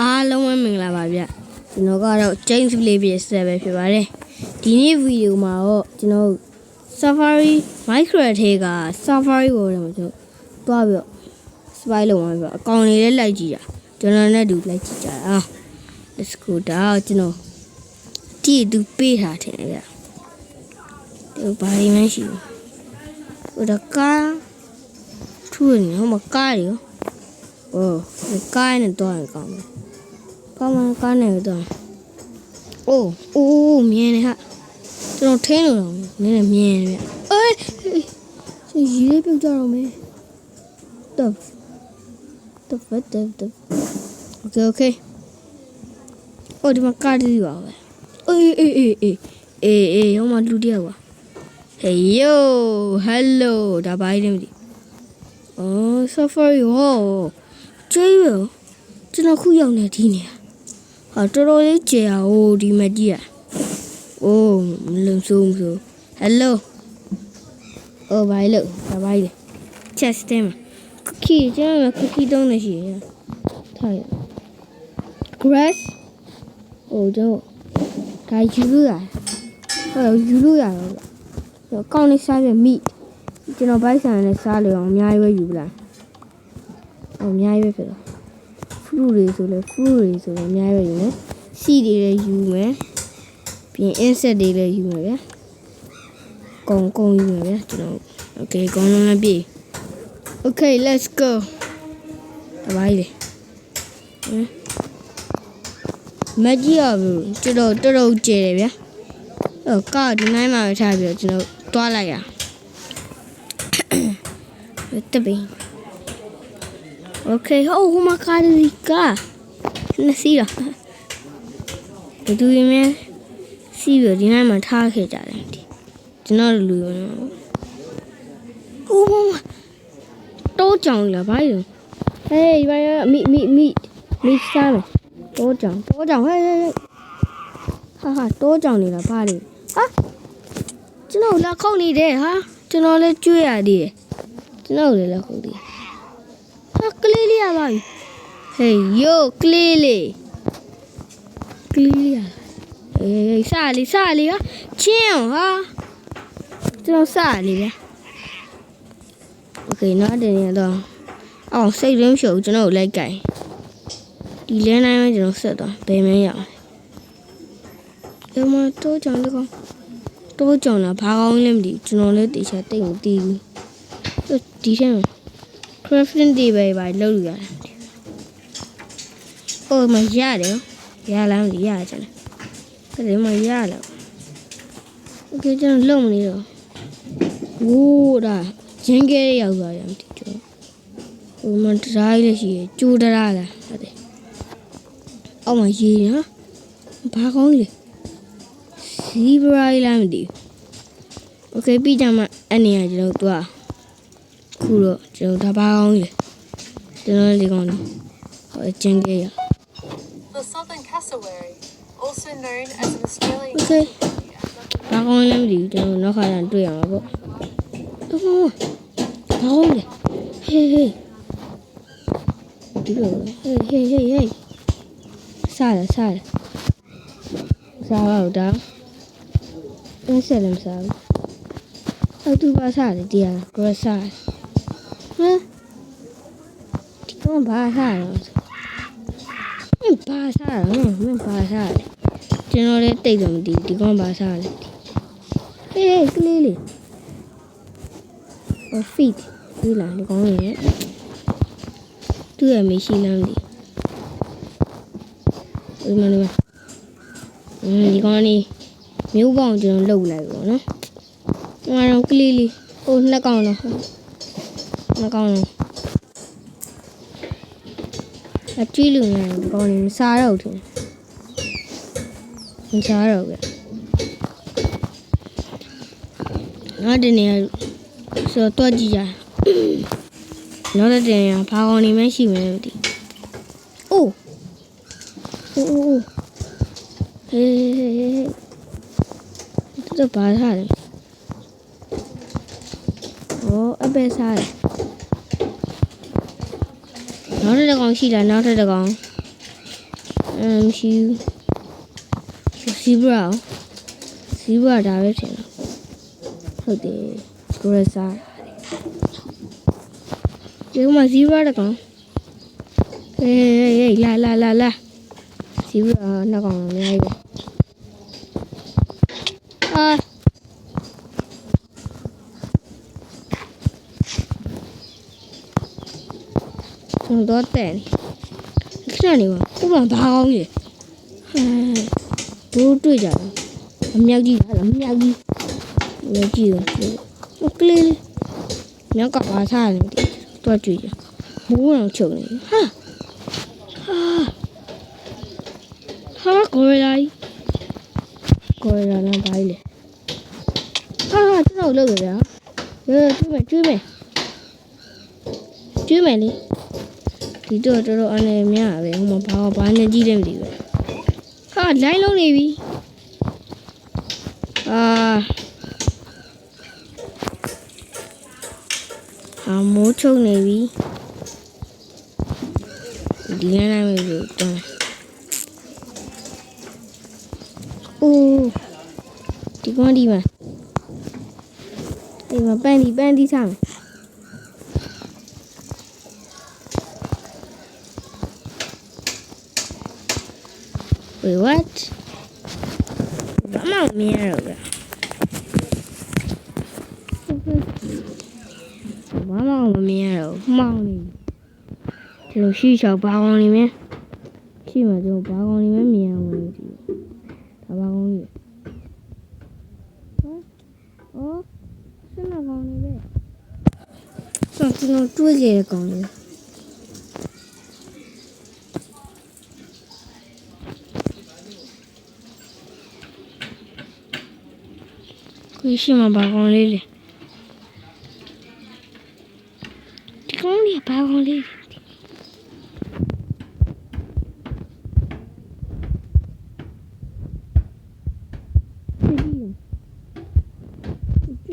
အားလုံးပဲမင်္ဂလာပါဗျကျွန်တော်ကတော့ James Play ပြဆက်ပဲဖြစ်ပါတယ်ဒီနေ့ဗီဒီယိုမှာတော့ကျွန်တော် Safari Minecraft ထဲက Safari World ထဲမှာကျွန်တော်တွားပြီးတော့ spy လုပ်မှာပြအကောင်လေးလည်းလိုက်ကြည့်တာကျွန်တော်နဲ့တူလိုက်ကြည့်ကြတာ let's go ဒါကကျွန်တော်တီးသူပေးထားတယ်ဗျဒီဘာတွေမှရှိဘူးဟိုတကားထူနေဟိုမှာကားတွေရောโอ้ကားနဲ့တော့ရင် ကောင်းမကောင်းနေတော့အိုးအိုးမြင်နေဟာကျွန်တော်ထင်းလို့တော့နည်းနည်းမြင်နေပြအေးရှင်ရေးလေးပြုတ်ကြတော့မယ်တော့တော့ဖတ်တော့တော့ okay okay အိုးဒီမှာကားလေးပါပဲအေးအေးအေးအေးအေးအေးဟိုမှာလူတယောက်ပါ hey yo hello ဒါဘာလဲမသိအော် safari ဟောကျေးရောကျွန်တော်ခုရောက်နေဒီနေရာ တော်တော်လေးကျေရဟိုဒီမကြီးอ่ะအိုးမလုံဆုံးဆိုဟယ်လိုအိုးဘိုင်လို့ဒါဘိုင်လေချက်စတယ်မှာคุกกี้ကျွန်တော်คุกกี้တုံးနေရှိရထားရ grass ဟိုတော့ဒါယူလို့ရဟိုယူလို့ရတော့ကောင်းနေစားပြမိကျွန်တော်ဘိုက်ဆန်နဲ့စားလို့အောင်အများကြီးပဲယူပလား အများကြီးပဲဖြစ်တော့ fruit တွေဆိုလဲ fruit တွေဆိုလဲအများကြီးပဲယူမယ်စီတွေလည်းယူမယ်ပြီးရင် insect တွေလည်းယူမယ်ဗျာကုံကုံယူမယ်ဗျာကျွန်တော် okay ကုံလုံးလည်းပြေး okay let's go တပိုင်းလေဟမ်မကြီးရဘူးကျွန်တော်တော်တော်ကျဲတယ်ဗျာအဲ့တော့ကားဒီနိုင်မှာပဲထားပြီးတော့ကျွန်တော်တွားလိုက်ရတပင်း Okay, oh, hoe maak ik die ka? Dat zie je. Dat doe je meer. Zie je, die naam het haar gaat daar. Die nou de luwe. Oh, mama. Tô chồng là phải rồi. Hey, bây mi mi mi mi sao này? Tô chồng, tô chồng, hey hey hey. Ha ha, tô chồng này là phải rồi. Ha? Chứ nào là không đi đấy ha? Chứ nào là chưa à đi. Chứ nào là không đi. ဟာကလေးလေး ရပါပြီဟေးယိုကလေးလေးကလေးလေးရအေးစားလေးစားလေးဟာချင်းအောင်ဟာကျွန်တော်စားလေးဗျာโอเคနော်တင်ရတော့အောင်စိတ်ရင်းရှုပ်ကျွန်တော်လိုက်ကြိုင်ဒီလဲနိုင်မှကျွန်တော်ဆက်တော့ဘယ်မရအောင်ဒီမှာတော့ကြောင်လေးကောင်တော့ကြောင်လားဘာကောင်းလဲမသိဘူးကျွန်တော်လည်းတေချာတိတ်မသိဘူးဒီထဲမှာ crafting တွေပဲပါလုပ်လို့ရတယ်။အိုးမရတယ်။ရလားမသိရကြတယ်။ဒါမှရလား။ Okay ကျွန်တော်လုံမနေတော့။ဝိုးဒါရင်းခဲရောက်သွားတယ်မသိကျွန်တော်။ဟိုမှာတရားလေးရှိရကျိုးတရားလားဟုတ်တယ်။အောက်မှာရေးနေဟာ။ဘာကောင်းလဲ။စီဘရာလားမသိဘူး။ Okay ပြီးကြမှာအနေရကျွန်တော်တို့ ခုတော့ကျွန်တော်ဒါပါအောင်လေကျွန်တော်ဒီကောင်ဟိုကျင်းခဲ့ရ The southern cassowary, also known as an Australian Okay. ဘာကောင်းလဲမသိဘူးကျွန်တော်နောက်ခါကျရင်တွေ့ရမှာပေါ့အမေဘာကောင်းလဲဟေးဟေးဒီလိုဟေးဟေးဟေးဟေးစားရစားရစားတော့ဒါအင်းဆက်လည်းမစားဘူးအဲ့သူပါစားတယ်တရား grass စားတယ်ဟ မ်ဒီကောင်ဘာစားလဲမင်းဘာစားလဲမင်းဘာစားလဲကျွန်တော်လည်းတိတ်တော့မသိဘူးဒီကောင်ဘာစားလဲဟေးကလေးလေးဟို feet ဒီလားဒီကောင်လေးနဲ့သူ့ရဲ့မရှိလမ်းဒီဒီမှာဒီမှာအင်းဒီကောင်လေးမျိုးပေါင်းကျွန်တော်လှုပ်လိုက်ပါတော့နော်ဒီမှာတော့ကလေးလေးဟိုနှစ်ကောင်တော့ နှစ်ကောင်တော့အကြည့်လို့ရတယ်ဒီကောင်လေးမစားတော့ဘူးမစားတော့ဘူးငါဒီနေရာဆိုတော့ကြည့်ကြနောက်တဲ့တင်ရဘာကောင်နေမှရှိမယ်မသိအိုးအိုးအိုးဟေးဟေးဟေးတော့ဘာထားလဲ။အော်အပဲစားတယ်။နော က်တစ်ကောင်ရှိလားနောက်တစ်ကောင်အမ်မရှိဘူးစီဘရာစီဘရာဒါပဲထင်တယ်ဟုတ်တယ်ဂရဆာဒီမှာစီဘရာတကောင်ဟေးဟေးလာလာလာလာစီဘရာနှစ်ကောင်အများကြီးပဲအာ တော်တော့တဲ့ခဏနေပါဥပမာဘာကောင်းကြီးဟဲဘူးတွေ့ကြတယ်အမြောက်ကြီးလားအမြောက်ကြီးအမြောက်ကြီးကိုဟိုကလေးမြောက်ကပါစားတယ်တော့တွေ့ကြဘူးတော့ချုပ်နေဟာဟာဟာကိုရလာကိုရလာလားဘာလဲဟာဟာကျွန်တော်လုပ်ကြရရေကျွေးမယ်ကျွေးမယ်ကျွေးမယ်လေ ဒီတော့တော်တော်အနေများပဲဟိုမှာဘာဘာနဲ့ကြည့်တယ်မသိဘူးဟာလိုင်းလုံးနေပြီအာအမိုးချုံနေပြီဒီနေ့နိုင်ပြီတော့အိုးဒီကွန်ဒီမှာဒီမှာပန်းဒီပန်းဒီစားမယ် Wait, what? ဘာမှမမြင်ရတော့ဗျဘာမှမမြင်ရတော့မှောင်နေဒီလိုရှိချောက်ဘာကောင်နေမင်းရှိမှကျွန်တော်ဘာကောင်နေမမြင်အောင်လို့ဒီဒါဘာကောင်ကြီးဟမ်အော်စနကောင်နေပဲကျွန်တော်တွေးကြရကောင်လေး ကိုရှိမှာဘာကောင်လေးလဲဒီကောင်လေးဘာကောင်လေးလဲကြည့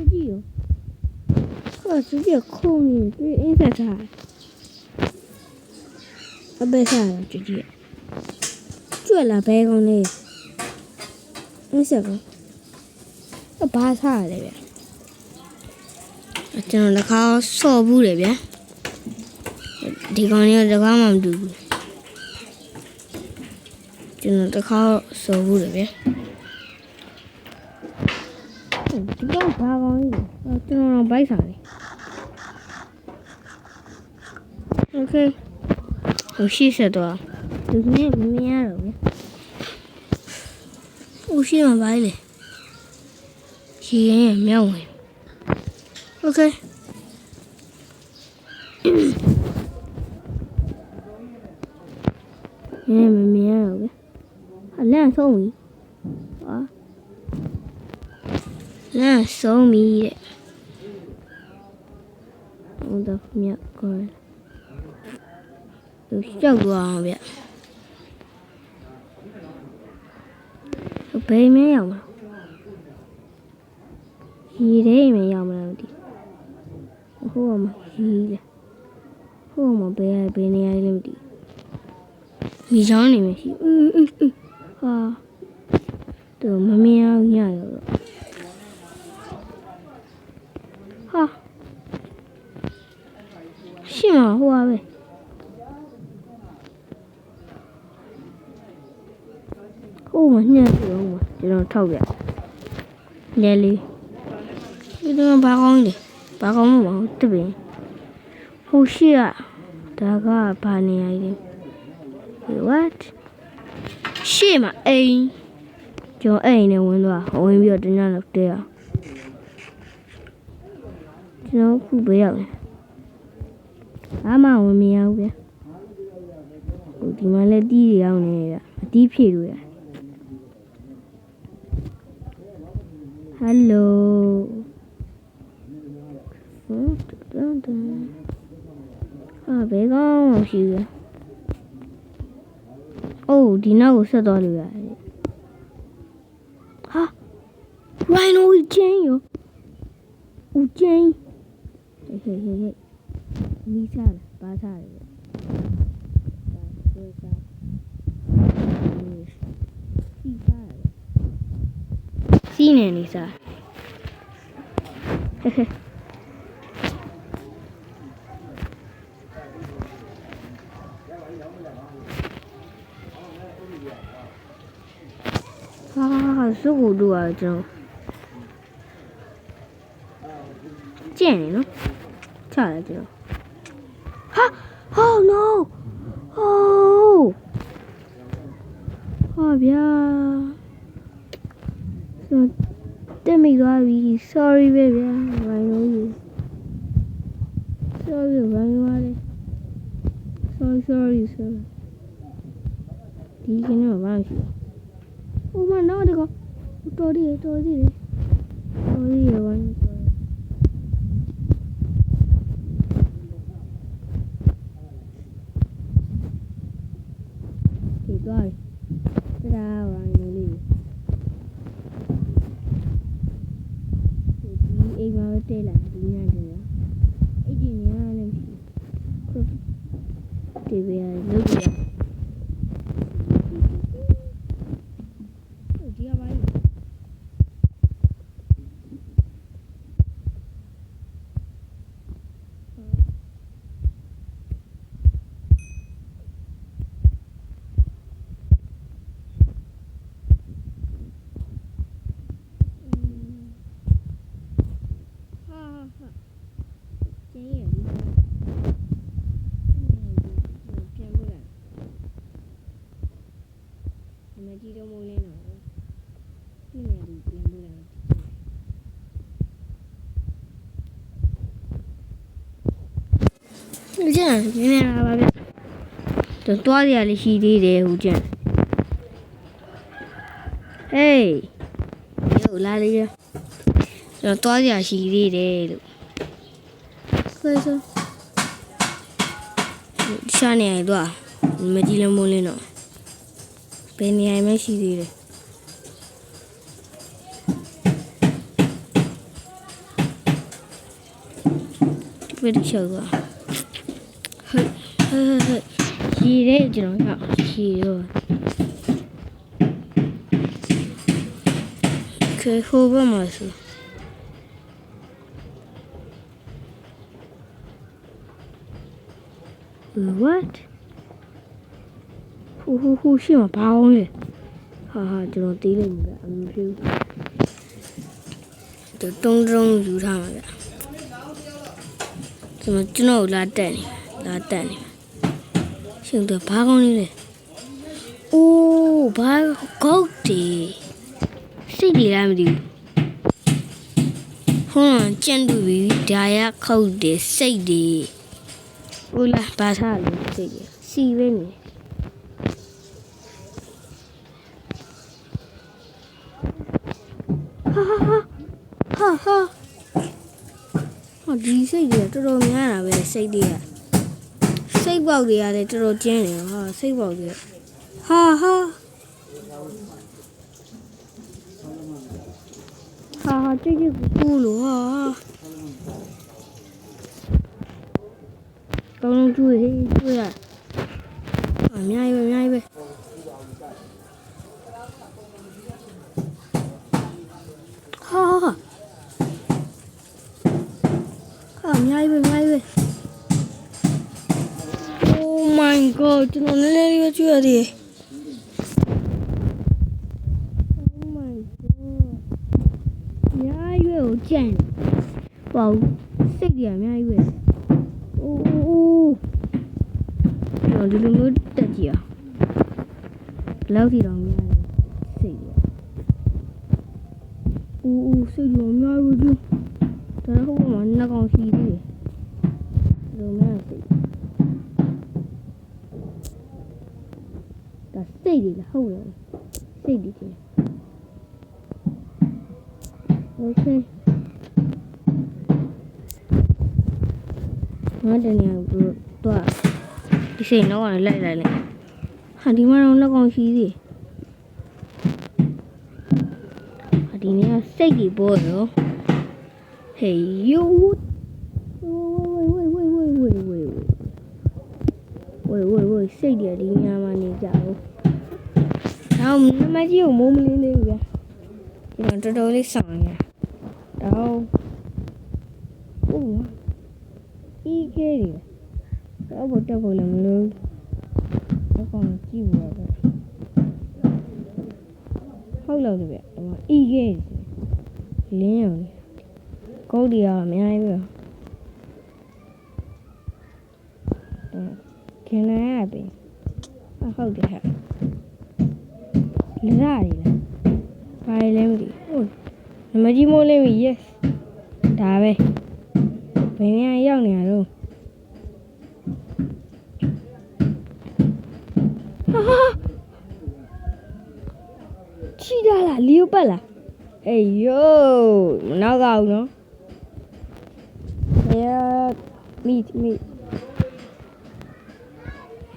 ်ကြည့်ရောဟာသူကခုံနေတွေ့အင်းဆက်ထားအဘယ်စားလဲကြည့်ကြည့်ကျွတ်လာ ဘာစားရလဲဗျကျွန်တော်တခါဆော့ဘူးတယ်ဗျဒီကောင်လေးကတခါမှမတူဘူးကျွန်တော်တခါဆော့ဘူးတယ်ဗျဒီကောင်ဘာကောင်ကြီးကျွန်တော်ဘိုက်စားတယ် Okay ဟိုရှိဆက်သွားဒီနေ့မမြင်ရတော့ဗျဟိုရှိမှာဘိုက်လေ ရေရင်ရဲ့မြောက်ဝင်โอเคရေမမြင်ရတော့ဗျအလန့်ဆုံးပြီဟာလန့်ဆုံးပြီတဲ့ဟိုတော့မြောက်ကောသူကြောက်သွားအောင်ဗျဘယ်မင်းရောက်မှာ ရေထဲမှာရောက်မလားမသိဟိုကမှရေလေဟိုကမှဘယ်ရဘယ်နေရာလဲမသိမိချောင်းနေမရှိအင်းအင်းအင်းဟာတော့မမြင်အောင်ညရောတော့ဟာရှင်းမဟိုပါပဲဟိုမှာညံ့ပြီးတော့ကျွန်တော်ထောက်ပြလဲလေး ဒီတော့ဘာကောင်းလဲဘာကောင်းမဟုတ်တပင်ဟိုရှိရဒါကဘာနေရလဲ what ရှေ့မှာအိမ်ကျော်အိမ်နဲ့ဝင်သွားဝင်ပြီးတော့တညလောက်တဲရကျွန်တော်ခုဘေးရောက်တယ်ဘာမှဝင်မရဘူးဗျဟိုဒီမှာလည်းတီးတွေရောက်နေရအတီးဖြည့်လို့ရ Hello တယ်ဟာဘယ်ကောင်းမှမရှိဘူးအိုးဒီနောက်ကိုဆက်သွားလို့ရတယ်ဟာ Rhino ကျင်းရောဦးကျင်းဟေးဟေးဟေးမိစားပါစားတယ်စီးနေနေစား ဟဲ့ဟဲ့ဟာဇုတ်ကိုတို့ရကျွန်တော်ကျင့်နေနော်ချရတယ်ကျွန်တော်ဟာ oh no oh ဟာဗျာကျွန်တော်တက်မိသွားပြီ sorry ပဲဗျာဘိုင်းလို့ကြီး sorry ဘိုင်းသွားတယ် sorry sorry sorry ဒီကနေ့ဘာရှိ 엄마 나 어디가? 또 어디에 또 어디에? 어디에 완 န်နည်းနည်းလာပါဗျတော့တွားရလေးရှိသေးတယ်ဟိုကျန်ဟေးယောလာလေးရကျွန်တော်တွားရရှိသေးတယ်လို့ခွဲဆိုရှာနေရတော့မကြည့်လည်းမိုးလင်းတော့ဘယ်နေရာမှရှိသေးတယ်ဘယ်ချောသွားဟဲ့ဟဲ့ဟဲ့ ရီတဲ့ကျွန်တော်ကရီတော့ခေဟိုဘက်မှာဆို what ဟိုဟိုဟိုရှိမှာဘာအောင်လဲဟာဟာကျွန်တော်တီးလိုက်မှာအမဖြစ်ဘူးတုံးတုံးယူထားမှာဗျကျွန်တော်ကျွန်တော်လာတက်နေလာတက်နေ ရှင်တို့ဘာကောင်းနေလဲအိုးဘာကောက်တီစိတ်ကြီးလားမသိဘူးဟွန်းကျန်တူပြီဒါရခောက်တယ်စိတ်တွေဦးလာဘာသာလို့သိရစီပဲနေဟာဟာဟာဟာဟောဒီစိတ်တွေကတော်တော်များတာပဲစိတ်တွေက စိတ်ပေါက်တွေကလည်းတော်တော်ကျင်းတယ်ဟာစိတ်ပေါက်တွေဟာဟာဟာဟာကြည့်ကြည့်ကူလို့ဟာကောင်းလုံးကျွေးကျွေးရအများကြီး တယ် Oh my god အများကြီးပဲကိုကြံ့ပေါ့စိတ်ကြီးအများကြီးပဲအိုးအိုးအိုးကျွန်တော်ဒီလိုမျိုးတက်ကြည့်အောင်ဘယ်လောက်ထိတောင်များလဲစိတ်ရအိုးအိုးစိတ်ရောများဘူးကျဒါတော့ဟိုမှာနှစ်ကောင်ရှိသေးတယ်ဒီလိုများစိတ်ဒါ စိတ်တွေလားဟုတ်တယ်စိတ်တွေချင်း Okay ငါတနေရာကိုတော့ဒီစိတ်တော့လိုက်လိုက်လိုက်ဟာဒီမှာတော့လက်ကောင်ရှိသေးဟာဒီနေရာစိတ်ကြီးပေါ်ရောဟေးယိုဝေးဝေးဝေးဝေးဝေးဝေးဝေးဝေးဝေးစိတ်ကြီးဒီနေရာမှာနေကြဘူး တော့နမကြီးကိုမိုးမလင်းသေးဘူးဗျာရကျွန်တော်တော်တော်လေးဆောင်ရတော့ဟုတ်ဤကေးရီတော့ဘတ်တော့ကိုလည်းမလို့အကောင်ကြည့်ဘူးတော့ဟုတ်လို့ဗျဒီမှာဤကေးရီလင်းရုံကုတ်တီရောအများကြီးပဲခင်ဗျားပြီဟုတ်တယ်ဟဲ့ လရရီလားဘာလဲမသိဟုတ်နမကြီးမိုးလေးပြီ yes ဒါပဲဘယ်နေရာရောက်နေရတော့ဟာချီတာလားလီယိုပတ်လားအေးယိုမနောက်ကအောင်နော်အေးမီမီ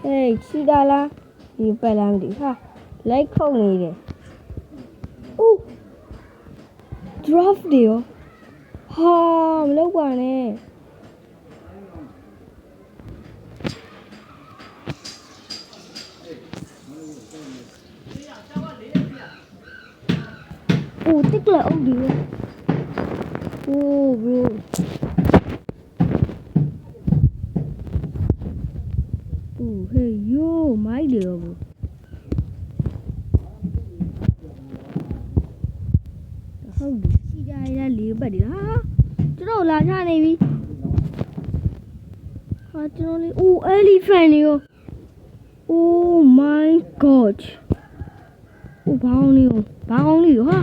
အေးချီတာလားလီယိုပတ်လားမသိဟာ လိုက်ခုန်နေတယ်အိုး drop တွေရောဟာမလုပ်ပါနဲ့အိုးတက်လာအောင်ဒီရောအိုး bro အိုးဟေးယိုမိုက်လေရော bro ဟုတ်ပြီစီ ကြရလေးပတ်ဒီလားကျွန်တော်လာချနေပြီဟာကျွန်တော်လေးအိုး elephant နေရော Oh my god အိုးဘောင်းလေးရောဘောင်းလေးရောဟာ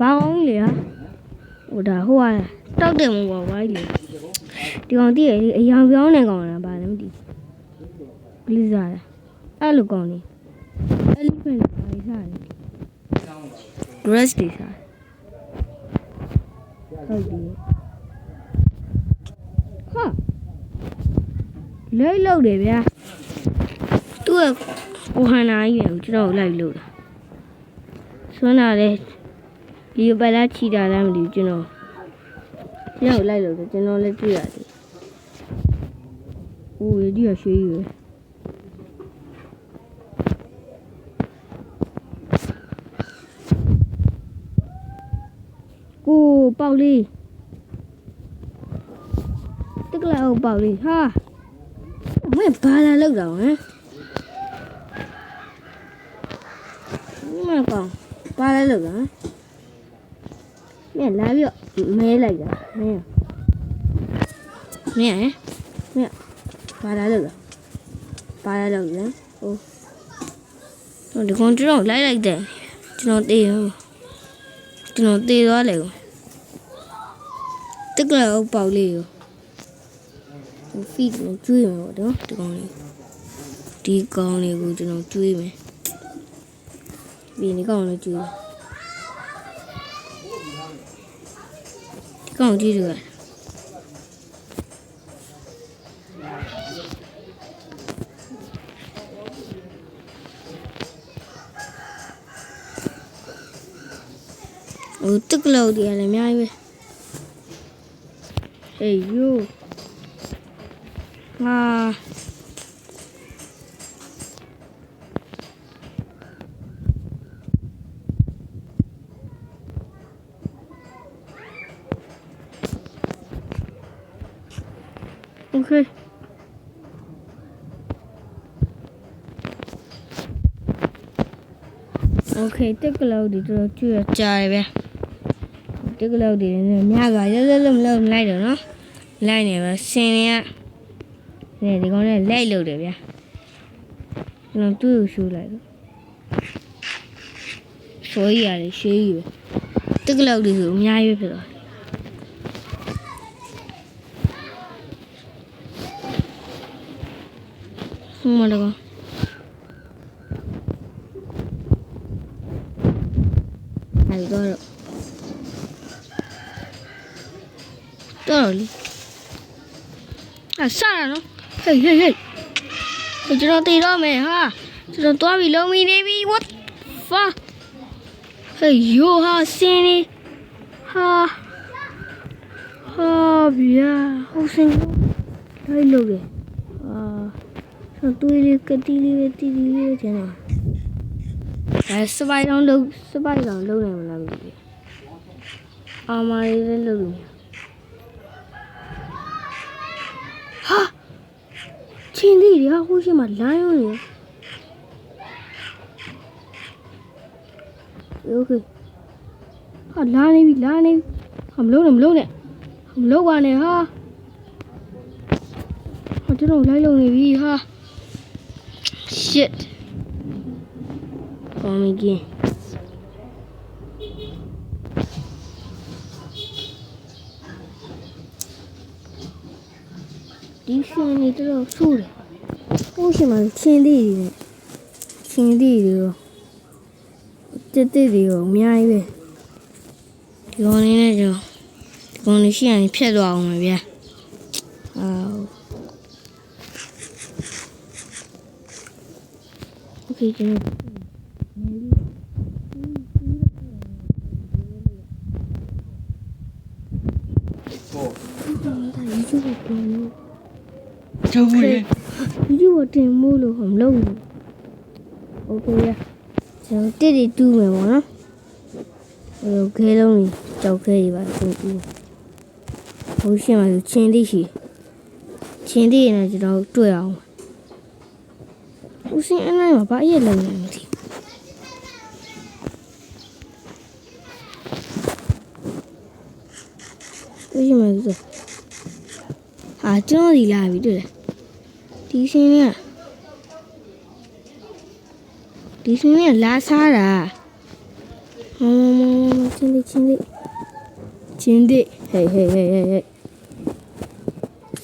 ဘောင်းလေးဟာဟိုဒါဟိုကတောက်တယ်မဟုတ်ပါဘူးလေဒီကောင်တည့်ရလေအယောင်ပြောင်းနေကောင်လားဗာလည်းမသိဘူးဘလီဇာအဲ့လိုကောင်နေ elephant ဘာလဲစားလဲ dress တွေစား ဟုတ်ပြီဟာလိတ်လောက်တယ်ဗျာသူ့ရဲ့ဟိုဟန်နာကြီးကိုကျွန်တော်လိုက်လို့ဆွမ်းတာလေဒီပလာချီတာလည်းမသိဘူးကျွန်တော်ကျွန်တော်လိုက်လို့ကျွန်တော်လည်းတွေ့ရတယ်အိုးရည်ရရွှေရွယ် ကိုပေါက်လေးတက်ကလာအောင်ပေါက်လေးဟာမင်းဘာလာလောက်တော့ဟမ်ဒီမှာကောင်ဘာလာလောက်တော့မင်းလာပြီးတော့မဲလိုက်တာမင်းမင်းဟမ်မင်းဘာလာလောက်တော့ဘာလာလောက်လဲဟိုတော့ဒီကောင်ကျွန်တော်လိုက်လိုက်တယ်ကျွန်တော်တေးရော ကျွန်တော်တေးသွားလေကောင်တက်ကလာအောင်ပေါက်လေးရောဖီကိုကျွေးမှာပေါ့နော်ဒီကောင်လေးဒီကောင်လေးကိုကျွန်တော်ကျွေးမယ်ပြီးဒီကောင်လေးကျွေးဒီကောင်ကြည့်ရ ဟိုတက်ကလောက်ဒီကလည်းအများကြီးပဲဟေးယိုဟာ particular တွေများစွာရစလုံးမလုံးလိုက်တော့နော်လိုက်နေပါဆင်းရနေဒီကောင်နဲ့လိုက်လို့တယ်ဗျာကျွန်တော်သူ့ကိုရှူလိုက်တော့ဆိုရရတယ်ရှေးကြီးပဲတက်ကြလောက်တွေဆိုအများကြီးပဲဖြစ်သွားဟိုမလကောအဲ့တော့ တော့လေအဆရနော်ဟေးဟေးဟေးကျွန်တော်တည်တော့မယ်ဟာကျွန်တော်တွားပြီးလုံးမီနေပြီ what fuck ဟေးယိုဟာစင်းနေဟာဟာဗျာဟိုစင်းလိုက်လို့ပဲအာကျွန်တော်တွေးလေးကတိလေးပဲတီတီလေးပဲကျန်တော့အဲစပိုက်တော့လုံးစပိုက်တော့လုံးနိုင်မလားမသိဘူးအာမာလေးလည်းလုံးလို့ ချင်းလေးတွေဟာဟိုရှိမှာလိုင်းရုံနေโอเคဟာလာနေပြီလာနေပြီဟာမလုံးနဲ့မလုံးနဲ့မလုံးပါနဲ့ဟာဟာကျွန်တော်လိုက်လုံနေပြီဟာ shit ကောင်းမက ဒီရှင်နေတော့ဆိုးတယ်ဟိုရှင်မှာချင်းသေးတွေနဲ့ချင်းသေးတွေရောတက်တက်တွေရောအများကြီးပဲဒီကောင်လေးနဲ့ကျွန်တော်ဒီကောင်လေးရှိရင်ဖြတ်သွားအောင်ပါဗျာအာโอเคကျွန်တော်ဒါယူချူဘတင်လို့ ကျော်ဘူးလေ ယူချူဘတင်မို့လို့မလုပ်ဘူးโอเคရကျွန်တော်တစ်တွေတူးမယ်ပေါ့နော်ဟိုခဲလုံးကြီးကြောက်ခဲကြီးပါတူးတူးဟိုရှင်မှာချင်းတိရှိချင်းတိနဲ့ကျွန်တော်တွေ့အောင်ဦးစင်းအနိုင်မှာဘာအရက်လုံးနေမသိဘူးဦးရှင်မှာဆိုဟာကျွန်တော်ဒီလာပြီတွေ့လား ဒီရှင်ကဒီရှင်ကလာစားတာမမမမချင်းတိချင်းတိချင်းတိဟေးဟေးဟေးဟေးဟေး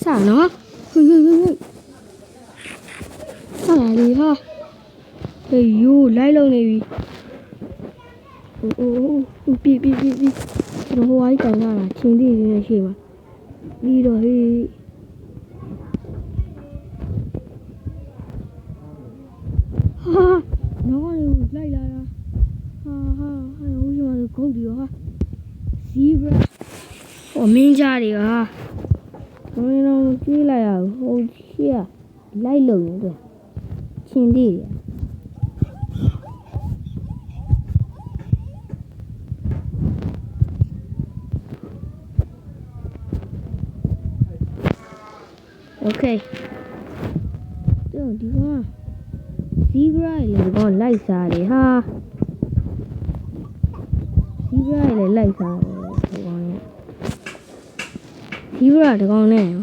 စားနော်ဟေးဟေးဟေးဟေးစားလာလေဟာဟေးယူလိုက်လုံးနေပြီအိုးအိုးအိုးပြီပြီပြီပြီကျွန်တော်ဟိုအိုက်ကန်လာတာချင်းတိနေနေရှိမှာပြီးတော့ဟေးဟာနော်လေလိုက်လာတာဟာဟာဟာဟိုရှိမှာဂုတ်တွေရောဟာ Normalerweise gleich leider. Haha, 我喜欢的狗的哈，媳妇，我们家的哈，我们让追来呀，后期来冷的，亲弟弟。OK，这种地方。 ဒီကောင်ဇီဘရာလေဒီကောင်လိုက်စားတယ်ဟာဇီဘရာလေလိုက်စားတယ်ဒီကောင်နဲ့ဇီဘရာဒီကောင်နဲ့ရော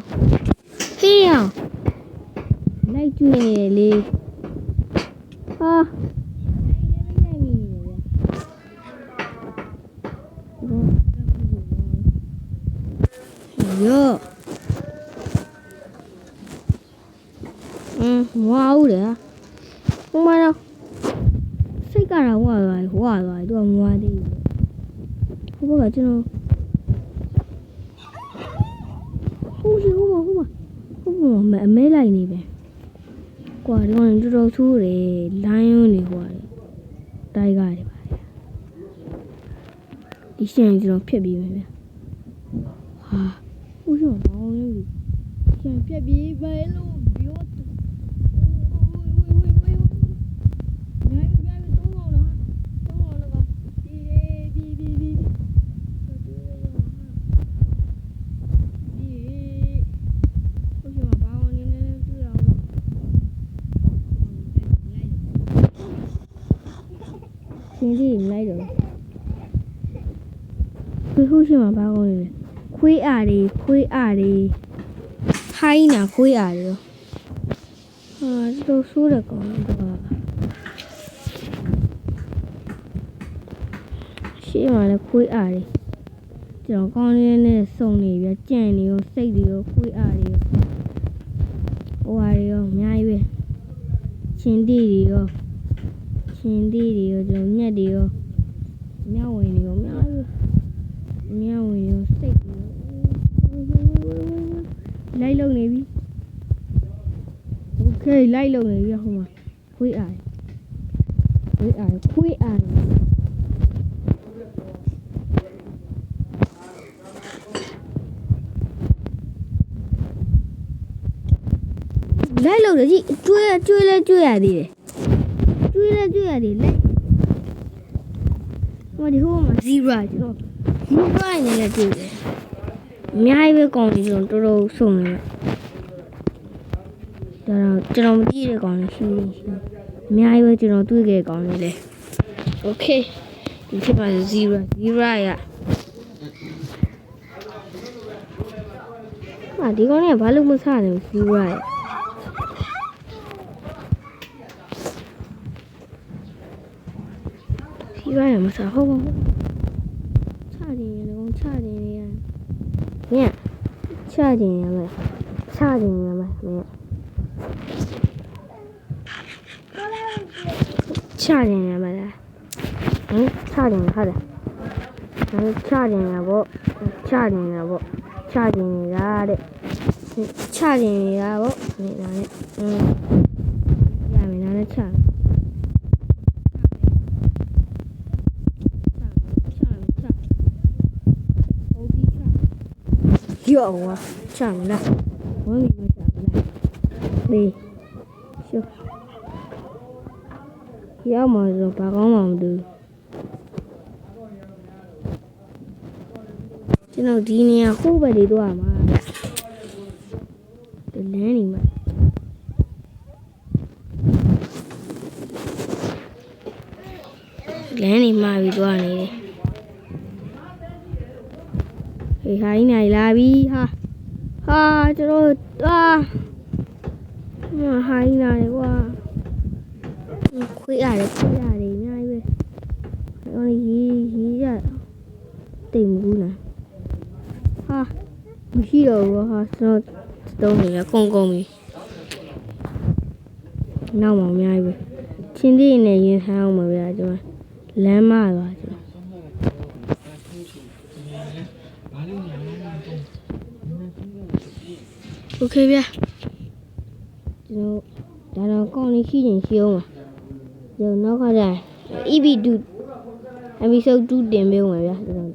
ဟေးအောင်လိုက်ကျွေးနေတယ်လေဟာလိုက်နေပြီယောอืมမဝဘူးလေဟာ ဟိုမှာတော့စိတ်ကတော့ဝါသွားတယ်ဝါသွားတယ်သူကမဝသေး ဘူးဟိုဘက်ကကျွန်တော်ဟိုရှိဟိုမှာဟိုမှာဟိုမှာအမဲလိုက်နေပဲကွာဒီကောင်တော်တော်ဆိုးတယ်လိုင်းယွန်းနေဟိုကတိုင်ကားတွေပါဒီရှင်ကျွန်တော်ဖြတ်ပြီးမယ်ဗျဟာဟိုရှိမှာဘောင်းလေးရှင်ဖြတ်ပြီးပဲလို့ပြောတူ နိုင်ပြန်ပြီသုံးအောင်လားသုံးအောင်လားဒီဒီဒီဒီဒီဟိုရှိမှာဘာအောင်နေနေတွေ့အောင် ရှင်ဒီလိုက်တော့ခွေးဟိုရှိမှာဘာအောင်နေလဲခွေးအားတွေခွေးအားတွေဟိုင်းနာခွေးအားတွေရောဟာတော်ဆိုးတယ်ကောင်တော့ရှေ့မှာလည်းခွေးအားတွေကျွန်တော်ကောင်းလေးနဲ့စုံနေပြကြံ့နေရောစိတ်တွေရောခွေးအားတွေရောဟိုအားတွေရောအများကြီးပဲချင်းတီတွေရော ချင်းတီတွေရောကျွန်တော်ညက်တွေရောမြောက်ဝင်တွေရောအများကြီးပဲမြောက်ဝင်ရောစိတ်တွေရောလိုက်လုံနေပြီโอเคလိုက်လုံနေပြီဟိုမှာခွေးအားခွေးအားခွေးအား လိုက်လို့လေကြည့်ကျွေးကျွေးလဲကျွေးရသေးတယ်ကျွေး လဲကျွေးရသေးတယ်လိုက်ဟိုဒီဟိုမှာ0ကျွန်တော် ဒီဘိုင်းနဲ့လည်းတွေ့တယ်အများကြီးပဲကောင်းတယ်ကျွန်တော်တော်တော်စုံနေပဲဒါတော့ကျွန်တော်မကြည့်တဲ့ကောင်းနေရှိနေရှိနေအများကြီးပဲကျွန်တော်တွေ့ခဲ့ကောင်းနေလေโอเคဒီဖြစ်ပါ0 0 0ရဟာဒီကောင်ကဘာလို့မဆနေ0ရ0 ရမဆဟုတ်ပါဘူးချတင်ရလုံးချတင်ရမြတ်ချတင်ရမယ်ချတင်ရမယ်မြတ်ချတင်ရမယ်လားဟင်ချတင်ရဟုတ်တယ်ဟင်ချတင်ရပေါ့ချတင်ရပေါ့ချတင်ရတဲ့ချတင်ရပေါ့နေတာနဲ့อืมရမယ်နားနဲ့ချတယ်ချတယ်ချတယ် ဟုတ်ပြီချ ရောဝါချမလားဝမ်းမချမလားလေရှုရောက်မှာဆိုဘာကောင်းမှမတူကျွန်တော်ဒီနေရာဟိုးဘက်တွေတော့မှာဗျဒီလမ်းနေမှာလမ်းနေမှာပြီးတော့နေတယ် ဟေးဟာကြီးနိုင်လာပြီဟာဟာကျွန်တော်အာဟာကြီးနိုင်တယ်ကွာခွေးရတယ်ခွေးရတယ်အများကြီးပဲဟိုရေးရေးရတိမ်ဘူးလားဟာမရှိတော့ဘူးဟာကျွန်တော်တုံးနေရကုန်ကုန်ပြီနောက်မှအများကြီးပဲချင်းသေးနဲ့ရင်ဆန်းအောင်ပါဗျာကျွန်တော်လမ်းမပါကျွန် โอเคဗျာကျွန်တော်ဒါတော့ကောင်းနေရှိရင်ရှိအောင်ပါကျွန်တော်နောက်ကကျရင် EB2 episode 2တင်ပေးဦးမယ်ဗျာကျွန်တော်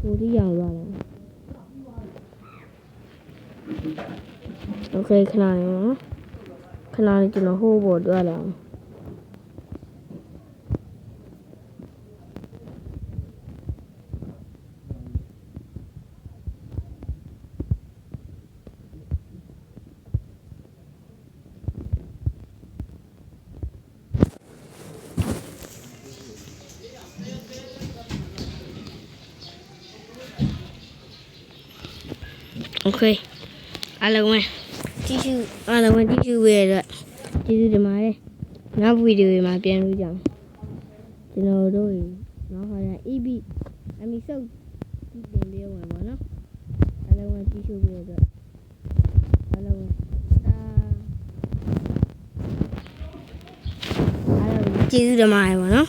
ကိုဒီရောင်ရတယ်โอเคခဏလေးနော်ခဏလေးကျွန်တော်ဟိုးပေါ်တွားလာအောင် โอเคအားလုံးပဲကြည့်ရှုအားလုံးပဲကြည့်ရှုပေးရတဲ့ကျေးဇူးတင်ပါတယ်နောက်ဗီဒီယိုမှာပြန်လို့ကြအောင်ကျွန်တော်တို့နောက်ခါကျ EB အမီဆုပ်ကြည့်တင်ပေးအောင်ပါနော်အားလုံးပဲကြည့်ရှုပေးရတဲ့အားလုံးပဲတာအားလုံးကျေးဇူးတင်ပါတယ်ပါနော်